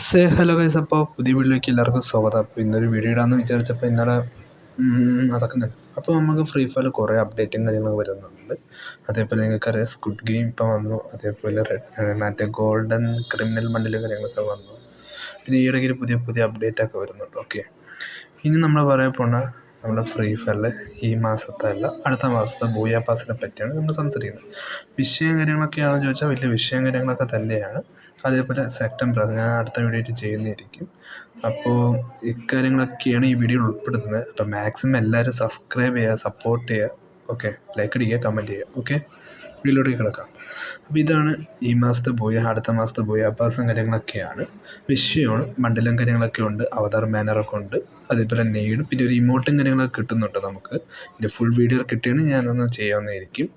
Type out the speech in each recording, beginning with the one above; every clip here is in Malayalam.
സേ ഹലോ ഗൈസ് അപ്പോൾ പുതിയ വീഡിയോയിലേക്ക് എല്ലാവർക്കും സ്വാഗതം. അപ്പോൾ ഇന്നൊരു വീഡിയോ ഇടാമെന്ന് വിചാരിച്ചപ്പോൾ ഇന്നലെ അതൊക്കെ അപ്പോൾ നമുക്ക് ഫ്രീ ഫയർ കുറേ അപ്ഡേറ്റും കാര്യങ്ങളും വരുന്നുണ്ട്. അതേപോലെ നിങ്ങൾക്കറിയാം സ്കുഡ് ഗെയിം ഇപ്പോൾ വന്നു. അതേപോലെ റെഡ് മറ്റേ ഗോൾഡൻ ക്രിമിനൽ മണ്ടിലും കാര്യങ്ങളൊക്കെ വന്നു. പിന്നെ ഈ ഇടയ്ക്ക് പുതിയ പുതിയ അപ്ഡേറ്റൊക്കെ വരുന്നുണ്ട്. ഓക്കെ ഇനി നമ്മൾ പറയാൻ പോണ നമ്മുടെ ഫ്രീ ഫയറിൽ ഈ മാസത്തെ അല്ല അടുത്ത മാസത്തെ ബൂയാ പാസിനെ പറ്റിയാണ് നമ്മൾ സംസാരിക്കുന്നത്. വിഷയം കാര്യങ്ങളൊക്കെയാണെന്ന് ചോദിച്ചാൽ വലിയ വിഷയം കാര്യങ്ങളൊക്കെ തന്നെയാണ്. അതേപോലെ സെപ്റ്റംബർ ഞാൻ അടുത്ത വീഡിയോ ചെയ്യുന്നതായിരിക്കും. അപ്പോൾ ഇക്കാര്യങ്ങളൊക്കെയാണ് ഈ വീഡിയോയിൽ ഉൾപ്പെടുത്തുന്നത്. അപ്പോൾ മാക്സിമം എല്ലാവരും സബ്സ്ക്രൈബ് ചെയ്യുക സപ്പോർട്ട് ചെയ്യുക. ഓക്കെ ലൈക്ക് അടിക്കുക കമന്റ് ചെയ്യുക. ഓക്കെ വീഡിയോയിലേക്ക് കിടക്കാം. അപ്പോൾ ഇതാണ് ഈ മാസത്തെ പോയ അടുത്ത മാസത്തെ പോയ അപ്പാസം കാര്യങ്ങളൊക്കെയാണ്. വിഷയമാണ് മണ്ഡലം കാര്യങ്ങളൊക്കെ ഉണ്ട് അവതാർ മാനറൊക്കെ ഉണ്ട്. അതേപോലെ നെയ്ഡും പിന്നെ ഒരു ഇമോട്ടും കാര്യങ്ങളൊക്കെ കിട്ടുന്നുണ്ട് നമുക്ക്. ഇതിന്റെ ഫുൾ വീഡിയോ കിട്ടിയാണ് ഞാനൊന്ന് ചെയ്യാവുന്നതായിരിക്കും.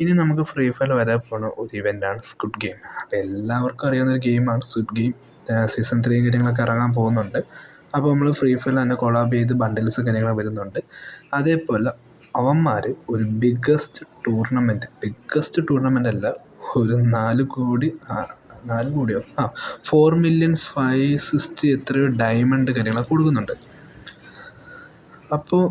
ഇനി നമുക്ക് ഫ്രീ ഫയർ വരാൻ പോണ ഒരു ഇവന്റാണ് സ്കുഡ് ഗെയിം അപ്പോൾ എല്ലാവർക്കും അറിയാവുന്ന ഒരു ഗെയിമാണ് സ്കുഡ് ഗെയിം സീസൺ ത്രീ കാര്യങ്ങളൊക്കെ ഇറങ്ങാൻ പോകുന്നുണ്ട്. അപ്പോൾ നമ്മൾ ഫ്രീ ഫയറിൽ തന്നെ കൊളാബ് ചെയ്ത് ബണ്ടിൽസ് കാര്യങ്ങൾ വരുന്നുണ്ട്. അതേപോലെ അവന്മാർ ഒരു ബിഗ്ഗസ്റ്റ് ടൂർണമെന്റ് ബിഗ്ഗസ്റ്റ് ടൂർണമെന്റ് അല്ല ഒരു നാല് കോടി നാല് കോടിയോ? ആ ഫോർ മില്യൺ ഫൈവ് സിക്സ്റ്റി എത്രയോ ഡയമണ്ട് കാര്യങ്ങളൊക്കെ കൊടുക്കുന്നുണ്ട്. അപ്പോൾ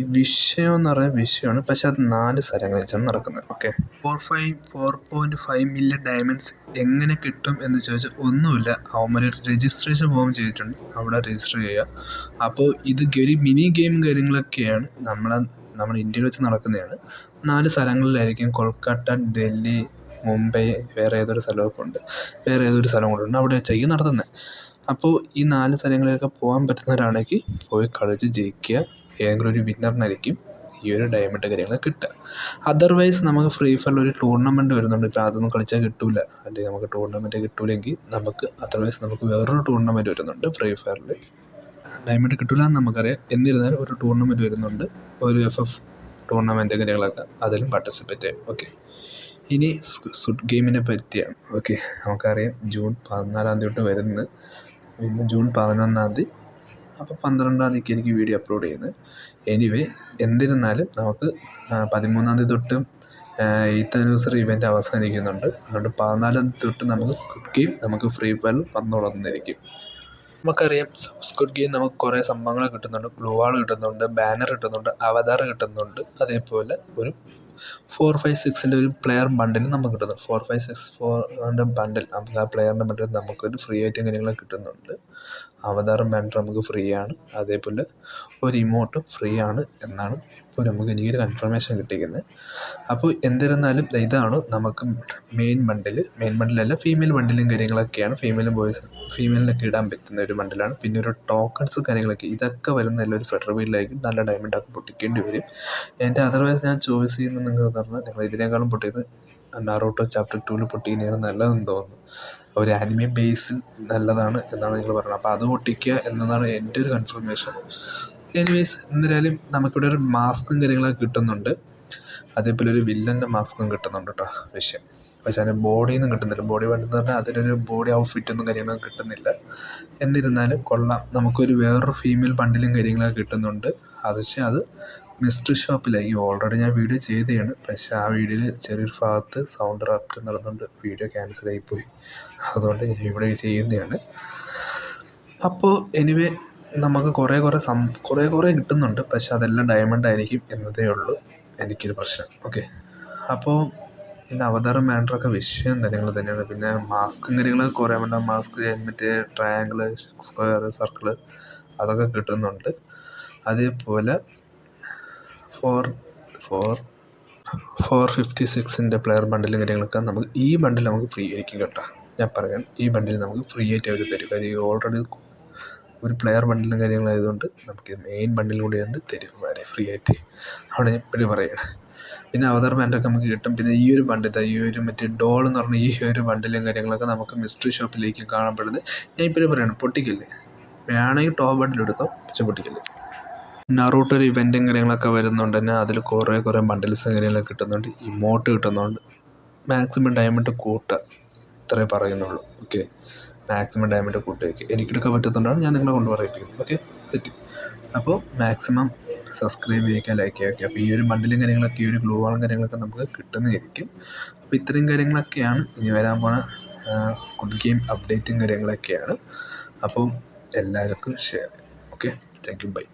വിഷയം എന്ന് പറയുന്ന വിഷയമാണ് പക്ഷെ അത് നാല് സ്ഥലങ്ങളിൽ വെച്ചാണ് നടക്കുന്നത് okay four five four point five million diamonds എങ്ങനെ കിട്ടും എന്ന് ചോദിച്ചാൽ ഒന്നുമില്ല. അവന്മാർ രജിസ്ട്രേഷൻ ഫോം ചെയ്തിട്ടുണ്ട്. അവിടെ രജിസ്റ്റർ ചെയ്യുക. അപ്പോൾ ഇത് ഒരു മിനി ഗെയിം കാര്യങ്ങളൊക്കെയാണ്. നമ്മളെ നമ്മുടെ ഇന്ത്യയിൽ വെച്ച് നടക്കുന്നതാണ്. നാല് സ്ഥലങ്ങളിലായിരിക്കും കൊൽക്കത്ത ഡൽഹി മുംബൈ വേറെ ഏതൊരു സ്ഥലമൊക്കെ ഉണ്ട്. വേറെ ഏതൊരു സ്ഥലം കൂടെ ഉണ്ട്. അവിടെ വെച്ചായിരിക്കും നടത്തുന്നത് അപ്പോൾ ഈ നാല് സ്ഥലങ്ങളിലൊക്കെ പോകാൻ പറ്റുന്നവരാണെങ്കിൽ പോയി കളിച്ച് ജയിക്കുക. ഏതെങ്കിലും ഒരു വിന്നറിനായിരിക്കും ഈ ഒരു ഡയമണ്ട് കാര്യങ്ങൾ കിട്ടുക. അതർവൈസ് നമുക്ക് ഫ്രീ ഫയറിൽ ഒരു ടൂർണമെന്റ് വരുന്നുണ്ട്. ഇപ്പോൾ അതൊന്നും കളിച്ചാൽ കിട്ടില്ല അല്ലെങ്കിൽ നമുക്ക് ടൂർണമെന്റ് കിട്ടില്ലെങ്കിൽ നമുക്ക് അതർവൈസ് നമുക്ക് വേറൊരു ടൂർണമെന്റ് വരുന്നുണ്ട് ഫ്രീ ഫയറിൽ ഡയമണ്ട് കിട്ടില്ല എന്ന് നമുക്കറിയാം. എന്നിരുന്നാലും ഒരു ടൂർണമെന്റ് വരുന്നുണ്ട്. ഒരു എഫ് എഫ് ടൂർണമെന്റ് കാര്യങ്ങളൊക്കെ അതിലും പാർട്ടിസിപ്പേറ്റ് ചെയ്യും. ഓക്കെ ഇനി സുഡ് ഗെയിമിനെ പറ്റിയാണ്. ഓക്കെ നമുക്കറിയാം ജൂൺ പതിനാലാം തീയതി തൊട്ട് വരുന്നത്. ഇന്ന് ജൂൺ പതിനൊന്നാം തീയതി. അപ്പോൾ പന്ത്രണ്ടാം തീയതിക്ക് എനിക്ക് വീഡിയോ അപ്ലോഡ് ചെയ്യുന്നത്. എനിവേ എന്നിരുന്നാലും നമുക്ക് പതിമൂന്നാം തീയതി തൊട്ട് എയ്ത്ത് ആനിവേഴ്സറി ഇവന്റ് അവസാനിക്കുന്നുണ്ട്. അതുകൊണ്ട് പതിനാലാം തൊട്ട് നമുക്ക് സ്കുഡ് ഗെയിം നമുക്ക് ഫ്രീ ഫയർ വന്നു തുടങ്ങുന്നതായിരിക്കും നമുക്കറിയാം സ്ക്വിഡ് ഗെയിം നമുക്ക് കുറേ സംഭവങ്ങൾ കിട്ടുന്നുണ്ട്. ഗ്ലൂ വാൾ കിട്ടുന്നുണ്ട് ബാനർ കിട്ടുന്നുണ്ട് അവതാർ കിട്ടുന്നുണ്ട്. അതേപോലെ ഒരു ഫോർ ഫൈവ് സിക്സിന്റെ ഒരു പ്ലെയർ ബണ്ടിൽ നമുക്ക് കിട്ടുന്നുണ്ട് ഫോർ ഫൈവ് സിക്സ് ഫോറിന്റെ ബണ്ടിൽ നമുക്ക് ആ പ്ലെയറിന്റെ ബണ്ടിൽ നമുക്കൊരു ഫ്രീ ആയിട്ടും കാര്യങ്ങളൊക്കെ കിട്ടുന്നുണ്ട്. അവതാറും ബാൻഡർ നമുക്ക് ഫ്രീ ആണ്. അതേപോലെ ഒരു ഇമോട്ടും ഫ്രീ ആണ് എന്നാണ് ഇപ്പോൾ നമുക്ക് എനിക്കൊരു കൺഫർമേഷൻ കിട്ടിയിരിക്കുന്നത്. അപ്പോൾ എന്നിരുന്നാലും ഇതാണ് നമുക്ക് മെയിൻ ബണ്ടിൽ മെയിൻ ബണ്ടിലല്ല ഫീമെയിൽ ബണ്ടിലും കാര്യങ്ങളൊക്കെയാണ്. ഫീമെയിലും ബോയ്സ് ഫീമെയിലിനൊക്കെ ഇടാൻ പറ്റുന്ന ഒരു ബണ്ടിലാണ് പിന്നെ ഒരു ടോക്കൺസ് കാര്യങ്ങളൊക്കെ ഇതൊക്കെ വരുന്ന എല്ലാം ഒരു ഫെഡറൽ വീലിലായിരിക്കും നല്ല ഡയമണ്ടൊക്കെ പൊട്ടിക്കേണ്ടി വരും. എന്റെ അതർവൈസ് ഞാൻ ചോയ്സ് ചെയ്യുന്നത് നിങ്ങൾ പറഞ്ഞാൽ നിങ്ങൾ ഇതിനേക്കാളും പൊട്ടിയത് നാറോട്ടോ ചാപ്റ്റർ ടൂവിൽ പൊട്ടിക്കുന്നതാണ് നല്ലതെന്ന് തോന്നുന്നു. ഒരു ആനിമെ ബേസ് നല്ലതാണ് എന്നാണ് നിങ്ങൾ പറയുന്നത്. അപ്പോൾ അത് പൊട്ടിക്കുക എന്നതാണ് എന്റെ ഒരു കൺഫർമേഷൻ എനിവേസ് എന്തായാലും നമുക്കിവിടെ ഒരു മാസ്കും കാര്യങ്ങളൊക്കെ കിട്ടുന്നുണ്ട്. അതേപോലെ ഒരു വില്ലന്റെ മാസ്കും കിട്ടുന്നുണ്ട് കേട്ടോ വിഷയം. പക്ഷേ അതിന് ബോഡിയിൽ നിന്നും കിട്ടുന്നില്ല. ബോഡി വേണ്ടെന്ന് പറഞ്ഞാൽ അതിനൊരു ബോഡി ഔട്ട്ഫിറ്റൊന്നും കാര്യങ്ങളൊക്കെ കിട്ടുന്നില്ല. എന്നിരുന്നാലും കൊള്ളാം. നമുക്കൊരു വേറൊരു ഫീമെയിൽ ബണ്ടിലും കാര്യങ്ങളൊക്കെ കിട്ടുന്നുണ്ട്. അത് പക്ഷേ അത് മിസ്റ്റർ ഷോപ്പിലേക്ക്. ഓൾറെഡി ഞാൻ വീഡിയോ ചെയ്തതാണ്. പക്ഷേ ആ വീഡിയോയിൽ ചെറിയൊരു ഭാഗത്ത് സൗണ്ട് റാപ്റ്റ് നടന്നുകൊണ്ട് വീഡിയോ ക്യാൻസൽ ആയിപ്പോയി. അതുകൊണ്ട് ഞാൻ ഇവിടെ ചെയ്യുന്നതാണ്. അപ്പോൾ എനിവേ നമുക്ക് കുറേ കുറേ സം കുറേ കുറേ കിട്ടുന്നുണ്ട്. പക്ഷെ അതെല്ലാം ഡയമണ്ട് ആയിരിക്കും എന്നതേ ഉള്ളൂ എനിക്കൊരു പ്രശ്നം. ഓക്കെ അപ്പോൾ പിന്നെ അവതാരം മാൻഡറൊക്കെ വിഷയം കാര്യങ്ങൾ തന്നെയാണ്. പിന്നെ മാസ്കും കാര്യങ്ങളൊക്കെ കുറേ വേണ്ട മാസ്ക് മറ്റേ ട്രയാങ്കിൾ സ്ക്വയർ സർക്കിൾ അതൊക്കെ കിട്ടുന്നുണ്ട്. അതേപോലെ ഫോർ ഫോർ ഫോർ ഫിഫ്റ്റി സിക്സിന്റെ പ്ലെയർ ബണ്ടിലും കാര്യങ്ങളൊക്കെ നമുക്ക് ഈ ബണ്ടിൽ നമുക്ക് ഫ്രീ ആയിരിക്കും കേട്ടോ. ഞാൻ പറയാം ഈ ബണ്ടിൽ നമുക്ക് ഫ്രീ ആയിട്ട് അവർ തരും. കാര്യം ഈ ഓൾറെഡി ഒരു പ്ലെയർ ബണ്ടിലും കാര്യങ്ങളായതുകൊണ്ട് നമുക്ക് മെയിൻ ബണ്ടിലും കണ്ട് തരും വളരെ ഫ്രീ ആയിട്ട്. അവിടെ ഞാൻ ഇപ്പോഴും പറയുകയാണ് പിന്നെ അവതാർ ബാൻഡൊക്കെ നമുക്ക് കിട്ടും. പിന്നെ ഈ ഒരു ബണ്ടിൽ ഈ ഒരു മറ്റേ ഡോൾ എന്ന് പറഞ്ഞ ഈ ഒരു ബണ്ടിലും കാര്യങ്ങളൊക്കെ നമുക്ക് മിസ്റ്ററി ഷോപ്പിലേക്ക് കാണപ്പെടുന്നത്. ഞാൻ ഇപ്പോഴും പറയണം പൊട്ടിക്കല്ലേ? വേണമെങ്കിൽ ടോപ്പ് ബണ്ടിൽ എടുത്തോ പക്ഷെ പൊട്ടിക്കില്ലേ? നറൂട്ടോ ഒരു ഇവന്റും കാര്യങ്ങളൊക്കെ വരുന്നുണ്ട് തന്നെ. അതിൽ കുറേ കുറേ ബണ്ടിൽസ് കാര്യങ്ങളൊക്കെ കിട്ടുന്നുണ്ട്. ഇമോട്ട് കിട്ടുന്നുണ്ട്. മാക്സിമം ഡയമണ്ട് കൂട്ടുക ഇത്രേ പറയുന്നുള്ളൂ. ഓക്കെ മാക്സിമം ഡയമണ്ട് കൂട്ടി വയ്ക്കുക എനിക്കെടുക്കാൻ പറ്റുന്നുണ്ടാണ് ഞാൻ നിങ്ങളെ കൊണ്ട് പറയിപ്പിക്കുന്നത് ഓക്കെ തെറ്റി. അപ്പോൾ മാക്സിമം സബ്സ്ക്രൈബ് ചെയ്യുക ലൈക്ക് ചെയ്യുക അപ്പോൾ ഈ ഒരു ബണ്ടിലും കാര്യങ്ങളൊക്കെ ഈ ഒരു ഗ്ലൂ വാളും കാര്യങ്ങളൊക്കെ നമുക്ക് കിട്ടുന്നതായിരിക്കും. അപ്പോൾ ഇത്രയും കാര്യങ്ങളൊക്കെയാണ്. ഇനി വരാൻ പോണ സ്കുഡ് ഗെയിം അപ്ഡേറ്റും കാര്യങ്ങളൊക്കെയാണ്. അപ്പം എല്ലാവർക്കും share okay thank you bye